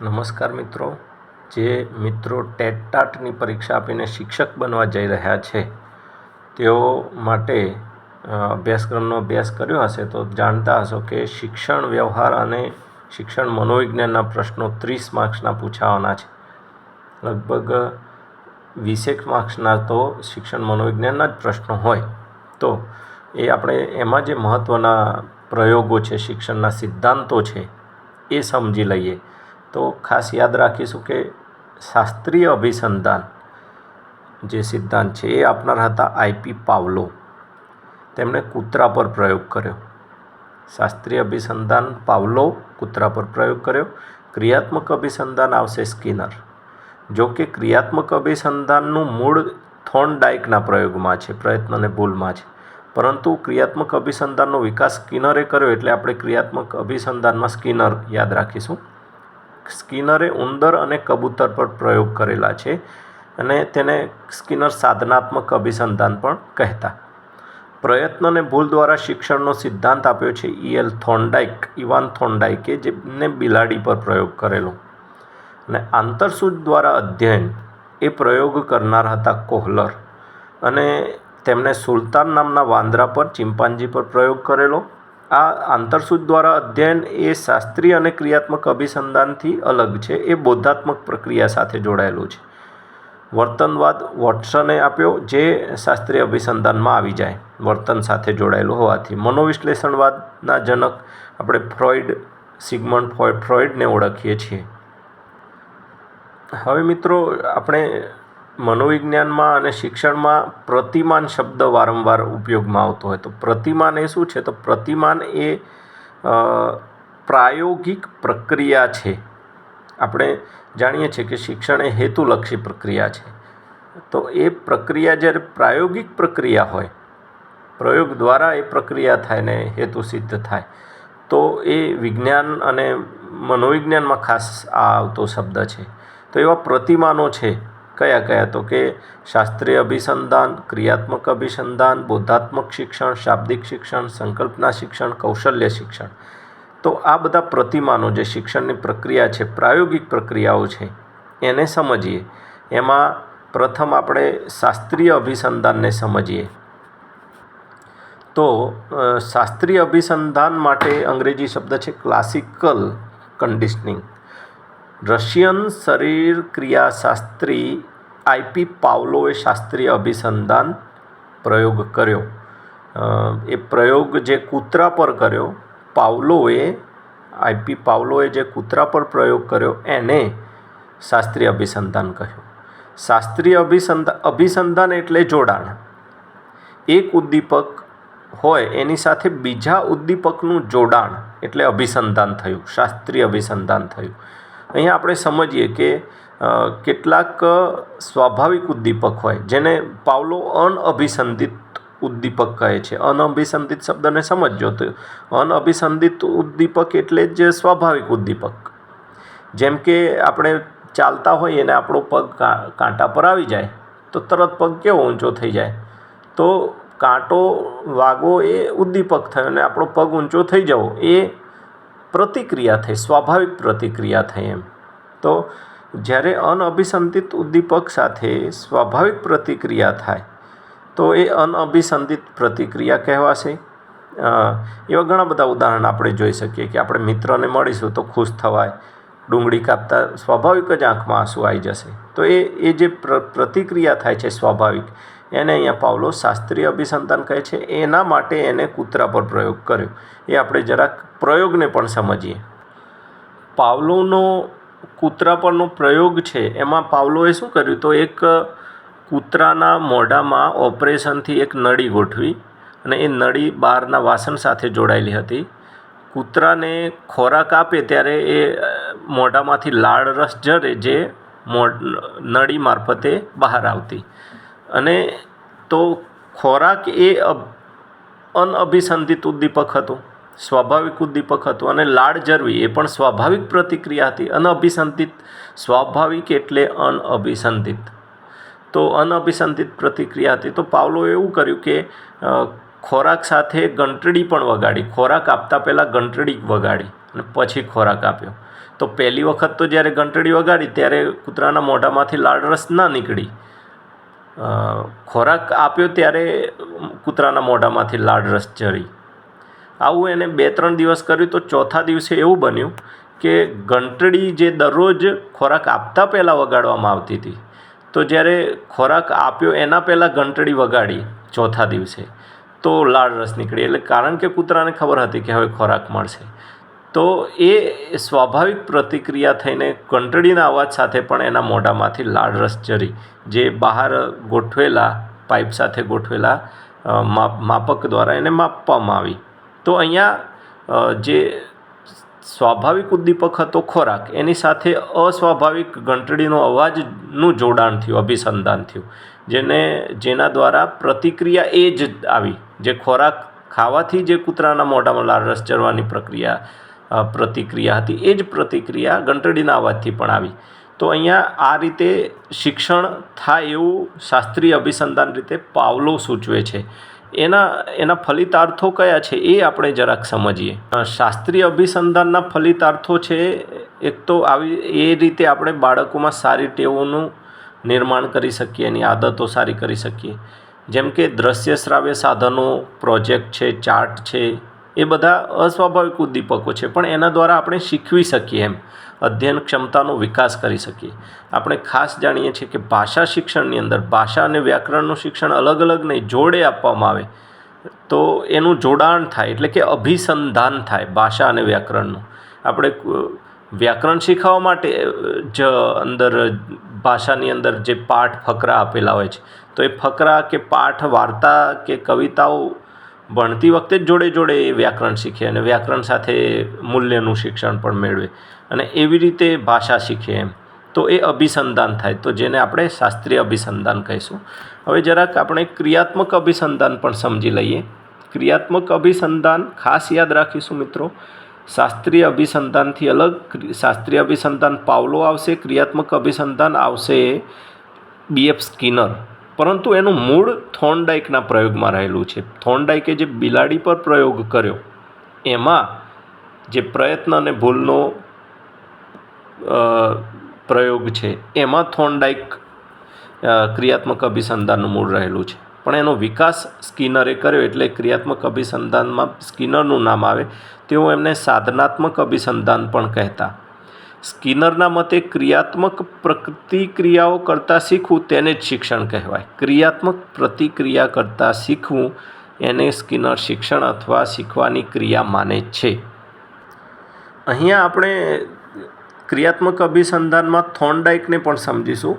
નમસ્કાર મિત્રો. જે મિત્રો ટેટટાટની પરીક્ષા આપીને શિક્ષક બનવા જઈ રહ્યા છે, તેઓ માટે અભ્યાસક્રમનો અભ્યાસ કર્યો હશે તો જાણતા હશો કે શિક્ષણ વ્યવહાર અને શિક્ષણ મનોવિજ્ઞાનના પ્રશ્નો ત્રીસ માર્ક્સના પૂછાવાના છે. લગભગ વીસેક માર્ક્સના તો શિક્ષણ મનોવિજ્ઞાનના જ પ્રશ્નો હોય. તો એ આપણે એમાં જે મહત્ત્વના પ્રયોગો છે, શિક્ષણના સિદ્ધાંતો છે, એ સમજી લઈએ. તો ખાસ યાદ રાખીશું કે શાસ્ત્રીય અભિસંધાન જે સિદ્ધાંત છે એ આપનાર હતા આઈપી પાવલો. તેમણે કૂતરા પર પ્રયોગ કર્યો. શાસ્ત્રીય અભિસંધાન પાવલો કૂતરા પર પ્રયોગ કર્યો. ક્રિયાત્મક અભિસંધાન આવશે સ્કિનર. જો કે ક્રિયાત્મક અભિસંધાનનું મૂળ થોર્નડાઇકના પ્રયોગમાં છે, પ્રયત્ન અને ભૂલમાં છે. પરંતુ ક્રિયાત્મક અભિસંધાનનો વિકાસ સ્કિનરે કર્યો એટલે આપણે ક્રિયાત્મક અભિસંધાનમાં સ્કિનર યાદ રાખીશું. સ્કિનરે ઉંદર અને કબૂતર પર પ્રયોગ કરેલા છે અને તેને સ્કિનર સાધનાત્મક અભિસંધાન પણ કહેતા. પ્રયત્ન અને ભૂલ દ્વારા શિક્ષણનો સિદ્ધાંત આપ્યો છે ઈએલ થોન્ડાઇક ઇવાન થોન્ડાઇકે જેમને બિલાડી પર પ્રયોગ કરેલો. અને આંતરસૂચ દ્વારા અધ્યયન એ પ્રયોગ કરનાર હતા કોહલર અને તેમણે સુલતાન નામના વાંદરા પર ચિમ્પાન્જી પર પ્રયોગ કરેલો. આ આંતરસૂચ દ્વારા અધ્યયન એ શાસ્ત્રીય અને ક્રિયાત્મક અભિસંધાનથી અલગ છે. એ બોધાત્મક પ્રક્રિયા સાથે જોડાયેલું છે. વર્તનવાદ વોટસને આપ્યો, જે શાસ્ત્રીય અભિસંધાનમાં આવી જાય. વર્તન સાથે જોડાયેલું હોવાથી મનોવિશ્લેષણવાદના જનક આપણે ફ્રોઇડ સિગમન્ડ ફોય ફ્રોઇડને ઓળખીએ છીએ. હવે મિત્રો, આપણે મનોવિજ્ઞાનમાં અને શિક્ષણમાં પ્રતિમાન શબ્દ વારંવાર ઉપયોગમાં આવતો હોય તો પ્રતિમાન એ શું છે? તો પ્રતિમાન એ પ્રાયોગિક પ્રક્રિયા છે. આપણે જાણીએ છીએ કે શિક્ષણ એ હેતુલક્ષી પ્રક્રિયા છે. તો એ પ્રક્રિયા જ્યારે પ્રાયોગિક પ્રક્રિયા હોય, પ્રયોગ દ્વારા એ પ્રક્રિયા થાય ને હેતુ સિદ્ધ થાય, તો એ વિજ્ઞાન અને મનોવિજ્ઞાનમાં ખાસ આ આવતો શબ્દ છે. તો એવા પ્રતિમાનો છે કયા કયા? તો કે શાસ્ત્રીય અભિસંધાન, ક્રિયાત્મક અભિસંધાન, બોધાત્મક શિક્ષણ, શાબ્દિક શિક્ષણ, સંકલ્પના શિક્ષણ, કૌશલ્ય શિક્ષણ. તો આ બધા પ્રતિમાનો જે શિક્ષણની પ્રક્રિયા છે, પ્રાયોગિક પ્રક્રિયાઓ છે, એને સમજીએ. એમાં પ્રથમ આપણે શાસ્ત્રીય અભિસંધાનને સમજીએ. તો શાસ્ત્રીય અભિસંધાન માટે અંગ્રેજી શબ્દ છે ક્લાસિકલ કન્ડિશનિંગ રશિયન શરીર ક્રિયાશાસ્ત્રી આઈપી પાવલોએ શાસ્ત્રીય અભિસંધાન પ્રયોગ કર્યો. એ પ્રયોગ જે કૂતરા પર કર્યો, પાવલોએ આઈપી પાવલોએ જે કૂતરા પર પ્રયોગ કર્યો, એને શાસ્ત્રીય અભિસંધાન કહ્યું. શાસ્ત્રીય અભિસંધાન અભિસંધાન એટલે જોડાણ. એક ઉદ્દીપક હોય, એની સાથે બીજા ઉદ્દીપકનું જોડાણ એટલે અભિસંધાન થયું, શાસ્ત્રીય અભિસંધાન થયું. અહીંયા આપણે સમજીએ કે કેટલાક સ્વાભાવિક ઉદ્દીપક હોય, જેને પાવલો અનઅભિસંધિત ઉદ્દીપક કહે છે. અનઅભિસંધિત શબ્દને સમજજો તો, અનઅભિસંધિત ઉદ્દીપક એટલે જ સ્વાભાવિક ઉદ્દીપક. જેમ કે આપણે ચાલતા હોઈએ અને આપણો પગ કાંટા પર આવી જાય, તો તરત પગ કેવો ઊંચો થઈ જાય? તો કાંટો વાગો એ ઉદ્દીપક થયો અને આપણો પગ ઊંચો થઈ જવો, એ પ્રતિક્રિયા થઈ, સ્વાભાવિક પ્રતિક્રિયા થઈ એમ. તો જ્યારે અનઅભિસંધિત ઉદ્દીપક સાથે સ્વાભાવિક પ્રતિક્રિયા થાય, તો એ અનઅભિસંધિત પ્રતિક્રિયા કહેવાશે. એવા ઘણા બધા ઉદાહરણ આપણે જોઈ શકીએ કે આપણે મિત્રને મળીશું તો ખુશ થવાય, ડુંગળી કાપતા સ્વાભાવિક જ આંખમાં આંસુ આવી જશે. તો એ એ જે પ્ર, પ્રતિક્રિયા થાય છે સ્વાભાવિક એને અહીંયા પાવલો શાસ્ત્રીય અભિસંતાન કહે છે. એના માટે એને કૂતરા પર પ્રયોગ કર્યો. એ આપણે જરાક પ્રયોગને પણ સમજીએ. પાવલોનો કૂતરા પરનો પ્રયોગ છે. એમાં પાવલોએ શું કર્યું? તો એક કૂતરાના મોઢામાં ઓપરેશનથી એક નળી ગોઠવી અને એ નળી બહારના વાસણ સાથે જોડાયેલી હતી. કૂતરાને ખોરાક આપે ત્યારે એ મોઢામાંથી લાળ રસ જરે જે નળી મારફતે બહાર આવતી. અને તો ખોરાક એ અભ- અનઅભિસંધિત ઉદ્દીપક હતું, સ્વાભાવિક ઉદ્દીપક હતું અને લાળ જરવી એ પણ સ્વાભાવિક પ્રતિક્રિયા હતી. અનઅભિસંધિત, સ્વાભાવિક એટલે અનઅભિસંધિત. તો અનઅભિસંધિત પ્રતિક્રિયા હતી. તો પાવલોએ એવું કર્યું કે ખોરાક સાથે ઘંટડી પણ વગાડી. ખોરાક આપતા પહેલાં ઘંટડી વગાડી અને પછી ખોરાક આપ્યો. તો પહેલી વખત તો જ્યારે ઘંટડી વગાડી, ત્યારે કૂતરાના મોઢામાંથી લાળ રસ ના નીકળી. ખોરાક આપ્યો ત્યારે કૂતરાના મોઢામાંથી લાળ રસ ઝરી આવું એને બે ત્રણ દિવસ કર્યું તો ચોથા દિવસે એવું બન્યું કે ઘંટડી જે દરરોજ ખોરાક આપતા પહેલાં વગાડવામાં આવતી હતી. તો જ્યારે ખોરાક આપ્યો એના પહેલાં ઘંટડી વગાડી ચોથા દિવસે, તો લાળ રસ નીકળી. એટલે કારણ કે કૂતરાને ખબર હતી કે હવે ખોરાક મળશે. તો એ સ્વાભાવિક પ્રતિક્રિયા થઈને ઘંટડીના અવાજ સાથે પણ એના મોઢામાંથી લાળ રસ ઝરી જે બહાર ગોઠવેલા, પાઇપ સાથે ગોઠવેલા માપ માપક દ્વારા એને માપવામાં આવી. તો અહીંયા જે સ્વાભાવિક ઉદ્દીપક હતો ખોરાક, એની સાથે અસ્વાભાવિક ઘંટડીનો અવાજનું જોડાણ થયું, અભિસંધાન થયું, જેને, જેના દ્વારા પ્રતિક્રિયા એ જ આવી, જે ખોરાક ખાવાથી જે કૂતરાના મોઢામાં લાળ રસ ચરવાની પ્રક્રિયા પ્રતિક્રિયા હતી. એ જ પ્રતિક્રિયા ઘંટડીના અવાજથી પણ આવી. તો અહીંયા આ રીતે શિક્ષણ થાય એવું શાસ્ત્રીય અભિસંધાન રીતે પાવલો સૂચવે છે. એના એના ફલિતાર્થો કયા છે એ આપણે જરાક સમજીએ. શાસ્ત્રીય અભિસંધાનના ફલિતાર્થો છે, એક તો આવી, એ રીતે આપણે બાળકોમાં સારી ટેવોનું નિર્માણ કરી શકીએ, એની આદતો સારી કરી શકીએ. જેમ કે દ્રશ્ય શ્રાવ્ય સાધનો પ્રોજેક્ટ છે, ચાર્ટ છે એ બધા અસ્વાભાવિક ઉદ્દીપકો છે, પણ એના દ્વારા આપણે શીખવી શકીએ એમ. અધ્યયન ક્ષમતાનો વિકાસ કરી શકીએ. આપણે ખાસ જાણીએ છીએ કે ભાષા શિક્ષણની અંદર ભાષા અને વ્યાકરણનું શિક્ષણ અલગ અલગ નહીં, જોડે આપવામાં આવે. તો એનું જોડાણ થાય, એટલે કે અભિસંધાન થાય ભાષા અને વ્યાકરણનું. આપણે વ્યાકરણ શીખવવા માટે, જ અંદર ભાષાની અંદર જે પાઠ ફકરા આપેલા હોય છે, તો એ ફકરા કે પાઠ, વાર્તા કે કવિતાઓ ભણતી વખતે જ જોડે જોડે એ વ્યાકરણ શીખે અને વ્યાકરણ સાથે મૂલ્યનું શિક્ષણ પણ મેળવે અને એવી રીતે ભાષા શીખે એમ. તો એ અભિસંધાન થાય. તો જેને આપણે શાસ્ત્રીય અભિસંધાન કહીશું. હવે જરાક આપણે ક્રિયાત્મક અભિસંધાન પણ સમજી લઈએ. ક્રિયાત્મક અભિસંધાન ખાસ યાદ રાખીશું મિત્રો. શાસ્ત્રીય અભિસંધાનથી અલગ શાસ્ત્રીય અભિસંધાન પાવલો આવશે, ક્રિયાત્મક અભિસંધાન આવશે બીએફ સ્કિનર પરંતુ એનું મૂળ થોર્નડાઇકના પ્રયોગમાં રહેલું છે. થોર્નડાઇકે જે બિલાડી પર પ્રયોગ કર્યો, એમાં જે પ્રયત્ન અને ભૂલનો પ્રયોગ છે, એમાં થોર્નડાઇક ક્રિયાત્મક અભિસંધાનનું મૂળ રહેલું છે. પણ એનો વિકાસ સ્કિનરે કર્યો એટલે ક્રિયાત્મક અભિસંધાનમાં સ્કિનરનું નામ આવે, તેઓ એમને સાધનાત્મક અભિસંધાન પણ કહેતા. સ્કિનરના મતે ક્રિયાત્મક પ્રતિક્રિયાઓ કરતાં શીખવું તેને જ શિક્ષણ કહેવાય. ક્રિયાત્મક પ્રતિક્રિયા કરતાં શીખવું એને સ્કિનર શિક્ષણ અથવા શીખવાની ક્રિયા માને છે. અહીંયા આપણે ક્રિયાત્મક અભિસંધાનમાં થોર્નડાઇકને પણ સમજીશું.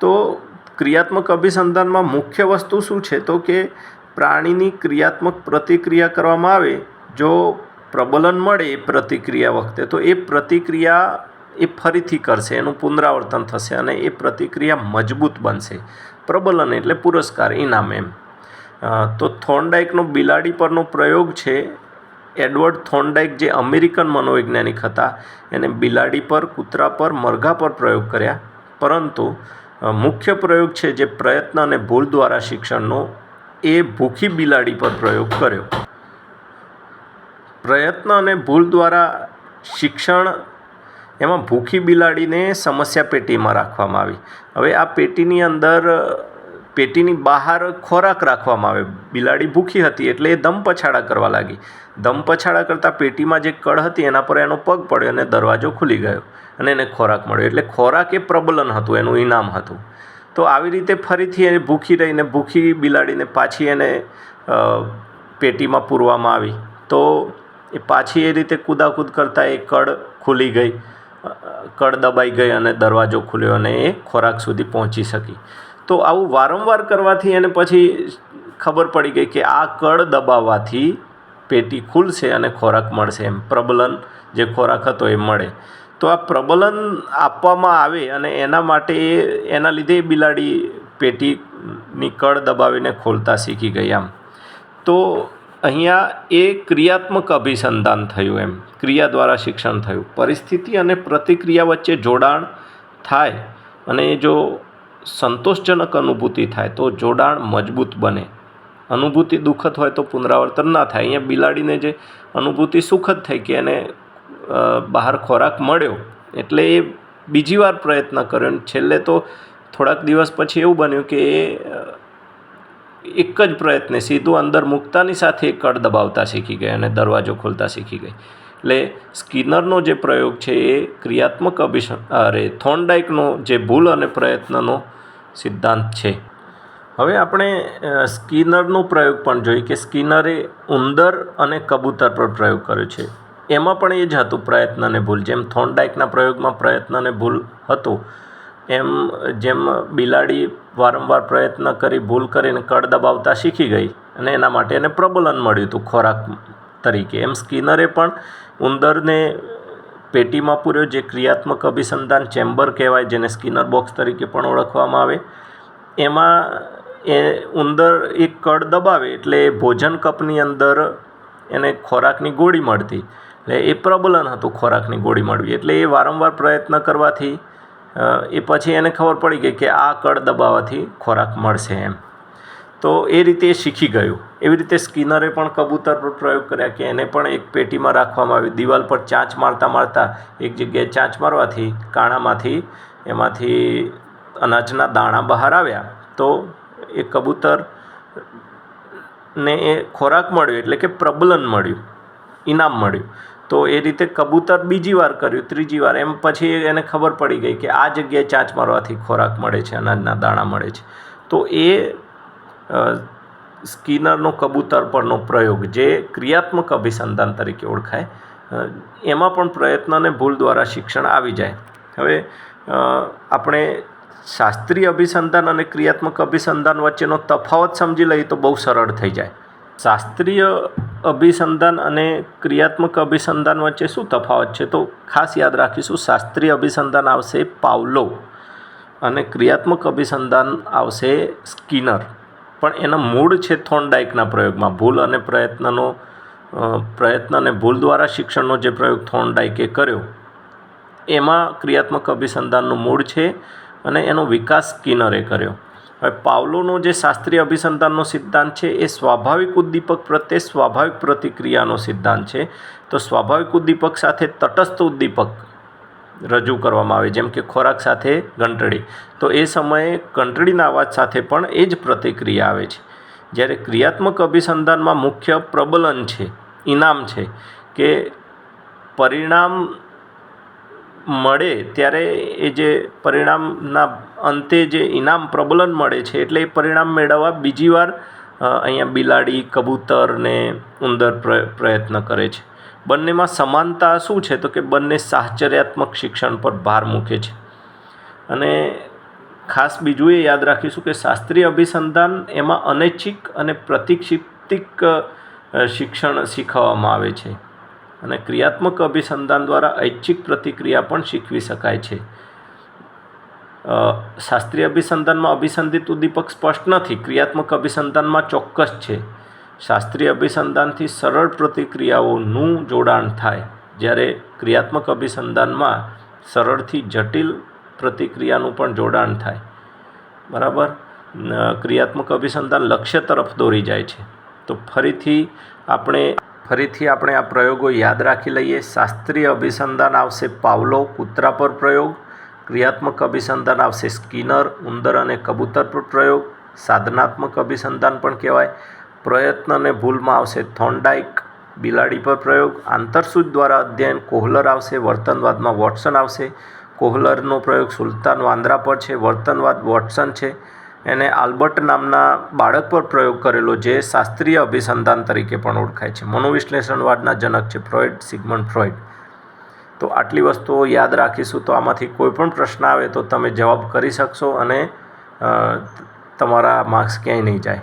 તો ક્રિયાત્મક અભિસંધાનમાં મુખ્ય વસ્તુ શું છે? તો કે પ્રાણીની ક્રિયાત્મક પ્રતિક્રિયા કરવામાં આવે, જો પ્રબલન મળે એ પ્રતિક્રિયા વખતે, તો એ પ્રતિક્રિયા એ ફરીથી કરશે, એનું પુનરાવર્તન થશે અને એ પ્રતિક્રિયા મજબૂત બનશે. પ્રબલન એટલે પુરસ્કાર, ઇનામ એમ. તો થોર્નડાઇકનો બિલાડી પરનો પ્રયોગ છે, એડવર્ડ થોર્નડાઇક જે અમેરિકન મનોવૈજ્ઞાનિક હતા, એને બિલાડી પર, કૂતરા પર, મરઘા પર પ્રયોગ કર્યા. પરંતુ મુખ્ય પ્રયોગ છે જે પ્રયત્ન અને ભૂલ દ્વારા શિક્ષણનો, એ ભૂખી બિલાડી પર પ્રયોગ કર્યો. પ્રયત્ન અને ભૂલ દ્વારા શિક્ષણ એમાં ભૂખી બિલાડીને સમસ્યા પેટીમાં રાખવામાં આવી. હવે આ પેટીની અંદર, પેટીની બહાર ખોરાક રાખવામાં આવે. બિલાડી ભૂખી હતી એટલે એ દમ પછાડા કરવા લાગી. દમ પછાડા કરતાં પેટીમાં જે કળ હતી એના પર એનો પગ પડ્યો અને દરવાજો ખુલી ગયો અને એને ખોરાક મળ્યો. એટલે ખોરાક એ પ્રબલન હતું, એનું ઇનામ હતું. તો આવી રીતે ફરીથી એ ભૂખી રહીને, ભૂખી બિલાડીને પાછી એને પેટીમાં પૂરવામાં આવી. તો એ પાછી એ રીતે કૂદાકૂદ કરતાં એ કળ ખુલી ગઈ. કળ દબાઈ ગઈ અને દરવાજો ખુલ્યો અને એ ખોરાક સુધી પહોંચી શકી. તો આવું વારંવાર કરવાથી એને પછી ખબર પડી ગઈ કે આ કળ દબાવવાથી પેટી ખુલશે અને ખોરાક મળશે એમ. પ્રબલન જે ખોરાક હતો એ મળે. તો આ પ્રબલન આપવામાં આવે અને એના માટે એના લીધે બિલાડી પેટીની કળ દબાવીને ખોલતા શીખી ગઈ આમ. તો અહીંયા એ ક્રિયાત્મક અભિસંધાન થયું એમ. ક્રિયા દ્વારા શિક્ષણ થયું. પરિસ્થિતિ અને પ્રતિક્રિયા વચ્ચે જોડાણ થાય અને એ જો સંતોષજનક અનુભૂતિ થાય તો જોડાણ મજબૂત બને. અનુભૂતિ દુઃખદ હોય તો પુનરાવર્તન ના થાય. અહીંયા બિલાડીને જે અનુભૂતિ સુખદ થઈ કે એને બહાર ખોરાક મળ્યો એટલે એ બીજી વાર પ્રયત્ન કર્યો. છેલ્લે તો થોડાક દિવસ પછી એવું બન્યું કે એ એક જ પ્રયત્ને સીધું અંદર મૂકતાની સાથે એ કળ દબાવતા શીખી ગઈ અને દરવાજો ખોલતા શીખી ગઈ. એટલે સ્કિનરનો જે પ્રયોગ છે એ ક્રિયાત્મક અભિસ અરે થોર્નડાઇકનો જે ભૂલ અને પ્રયત્નનો સિદ્ધાંત છે. હવે આપણે સ્કિનરનો પ્રયોગ પણ જોઈએ કે સ્કિનરે ઉંદર અને કબૂતર પર પ્રયોગ કર્યો છે. એમાં પણ એ જ હતું, પ્રયત્ન ભૂલ. જેમ થોર્નડાઇકના પ્રયોગમાં પ્રયત્ન અને ભૂલ હતું એમ જેમ બિલાડી વારંવાર પ્રયત્ન કરી, ભૂલ કરીને કળ દબાવતા શીખી ગઈ અને એના માટે એને પ્રબલન મળ્યું હતું ખોરાક તરીકે. એમ સ્કિનરે પણ ઉંદરને પેટીમાં પૂર્યો, જે ક્રિયાત્મક અભિસંધાન ચેમ્બર કહેવાય, જેને સ્કિનર બોક્સ તરીકે પણ ઓળખવામાં આવે. એમાં એ ઉંદર એક કળ દબાવે એટલે ભોજન કપની અંદર એને ખોરાકની ગોળી મળતી. એટલે એ પ્રબલન હતું ખોરાકની ગોળી મળવી. એટલે એ વારંવાર પ્રયત્ન કરવાથી એ પછી એને ખબર પડી ગઈ કે આ કળ દબાવવાથી ખોરાક મળશે એમ. તો એ રીતે એ શીખી ગયું. એવી રીતે સ્કિનરે પણ કબૂતર પર પ્રયોગ કર્યા કે એને પણ એક પેટીમાં રાખવામાં આવ્યું. દિવાલ પર ચાંચ મારતા મારતા એક જગ્યાએ ચાંચ મારવાથી કાણામાંથી, એમાંથી અનાજના દાણા બહાર આવ્યા. તો એ કબૂતર ને એ ખોરાક મળ્યો એટલે કે પ્રબલન મળ્યું. ઇનામ મળ્યું. તો એ રીતે કબૂતર બીજી વાર કર્યું, ત્રીજી વાર. એમ પછી એને ખબર પડી ગઈ કે આ જગ્યાએ ચાંચ મારવાથી ખોરાક મળે છે, અનાજના દાણા મળે છે. તો એ સ્કિનરનો કબૂતર પરનો પ્રયોગ, જે ક્રિયાત્મક અભિસંધાન તરીકે ઓળખાય એમાં પણ પ્રયત્ન અને ભૂલ દ્વારા શિક્ષણ આવી જાય. હવે આપણે શાસ્ત્રીય અભિસંધાન અને ક્રિયાત્મક અભિસંધાન વચ્ચેનો તફાવત સમજી લઈએ તો બહુ સરળ થઈ જાય. શાસ્ત્રીય અભિસંધાન અને ક્રિયાત્મક અભિસંધાન વચ્ચે શું તફાવત છે? તો ખાસ યાદ રાખીશું, શાસ્ત્રીય અભિસંધાન આવશે પાવલો અને ક્રિયાત્મક અભિસંધાન આવશે સ્કિનર. પણ એના મૂળ છે થોર્નડાઇકના પ્રયોગમાં. ભૂલ અને પ્રયત્નનો પ્રયત્ન અને ભૂલ દ્વારા શિક્ષણનો જે પ્રયોગ થોર્નડાઇકે કર્યો, એમાં ક્રિયાત્મક અભિસંધાનનું મૂળ છે અને એનો વિકાસ સ્કિનરે કર્યો. હવે પાવલોનો જે શાસ્ત્રીય અભિસંધાનનો સિદ્ધાંત છે, એ સ્વાભાવિક ઉદ્દીપક પ્રત્યે સ્વાભાવિક પ્રતિક્રિયાનો સિદ્ધાંત છે. તો સ્વાભાવિક ઉદ્દીપક સાથે તટસ્થ ઉદ્દીપક રજૂ કરવામાં આવે, જેમ કે ખોરાક સાથે ઘંટડી. તો એ સમયે ઘંટડીના અવાજ સાથે પણ એ જ પ્રતિક્રિયા આવે છે. જ્યારે ક્રિયાત્મક અભિસંધાનમાં મુખ્ય પ્રબલન છે, ઇનામ છે, કે પરિણામ મળે ત્યારે એ જે પરિણામના અંતે જે ઇનામ પ્રબલન મળે છે એટલે એ પરિણામ મેળવવા બીજી વાર અહીંયા બિલાડી, કબૂતર ને ઉંદર પ્ર- પ્રયત્ન કરે છે. બંનેમાં સમાનતા શું છે? તો કે બંને સાહચર્યાત્મક શિક્ષણ પર ભાર મૂકે છે. અને ખાસ બીજું એ યાદ રાખીશું કે શાસ્ત્રીય અભિસંધાન એમાં અનૈચ્છિક અને પ્રતિક્ષિપ્તિક શિક્ષણ શીખવવામાં આવે છે. અને ક્રિયાત્મક અભિસંધાન દ્વારા ઐચ્છિક પ્રતિક્રિયા પણ શીખવી શકાય છે. શાસ્ત્રીય અભિસંધાનમાં અભિસંધિત ઉદ્દીપક સ્પષ્ટ નથી, ક્રિયાત્મક અભિસંધાનમાં ચોક્કસ છે. શાસ્ત્રીય અભિસંધાનથી સરળ પ્રતિક્રિયાઓનું જોડાણ થાય, જ્યારે ક્રિયાત્મક અભિસંધાનમાં સરળથી જટિલ પ્રતિક્રિયાનું પણ જોડાણ થાય. બરાબર? ક્રિયાત્મક અભિસંધાન લક્ષ્ય તરફ દોરી જાય છે. તો ફરીથી આપણે ફરીથી આપણે આ પ્રયોગો યાદ રાખી લઈએ. શાસ્ત્રીય અભિસંધાન આવશે પાવલો કૂતરા પર પ્રયોગ ક્રિયાત્મક અભિસંધાન આવશે. સ્કિનર, ઉંદર અને કબૂતર પર પ્રયોગ. સાધનાત્મક અભિસંધાન પણ કહેવાય. પ્રયત્ન અને ભૂલમાં આવશે. થોન્ડાઇક બિલાડી પર પ્રયોગ. આંતરસૂચ દ્વારા અધ્યયન. કોહલર આવશે. વર્તનવાદમાં વોટસન આવશે. કોહલરનો પ્રયોગ સુલતાન વાંદરા પર છે. વર્તનવાદ વોટસન છે. એને આલ્બર્ટ નામના બાળક પર પ્રયોગ કરેલો જે શાસ્ત્રીય અભિસંધાન તરીકે પણ ઓળખાય છે. મનોવિશ્લેષણવાદના જનક છે. Freud Sigmund Freud. તો આટલી વસ્તુઓ યાદ રાખીશું. તો આમાંથી કોઈ પણ પ્રશ્ન આવે તો તમે જવાબ કરી શકશો અને તમારા માર્ક્સ ક્યાંય નહીં જાય.